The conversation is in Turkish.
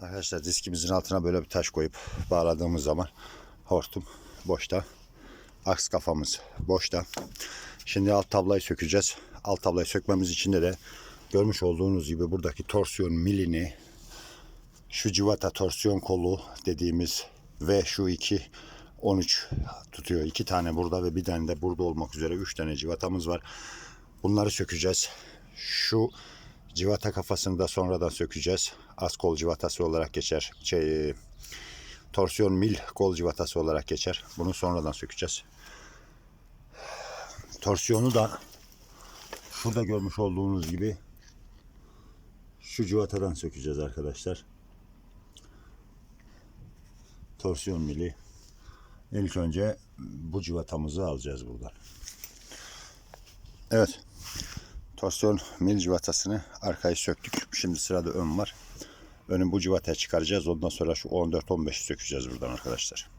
Arkadaşlar diskimizin altına böyle bir taş koyup bağladığımız zaman hortum boşta. Aks kafamız boşta. Şimdi alt tablayı sökeceğiz. Alt tablayı sökmemiz için de, görmüş olduğunuz gibi buradaki torsiyon milini şu civata torsiyon kolu dediğimiz ve şu iki 13 tutuyor. iki tane burada ve bir tane de burada olmak üzere üç tane civatamız var. Bunları sökeceğiz. Şu civata kafasını da sonradan sökeceğiz. Az kol civatası olarak geçer. Şey, torsiyon mil kol civatası olarak geçer. Bunu sonradan sökeceğiz. Torsiyonu da şurada görmüş olduğunuz gibi şu civatadan sökeceğiz arkadaşlar. Torsiyon mili. İlk önce bu civatamızı alacağız buradan. Evet. Torsiyon mil civatasını arkayı söktük. Şimdi sırada ön var. Önün bu civataya çıkaracağız. Ondan sonra şu 14-15'i sökeceğiz buradan arkadaşlar.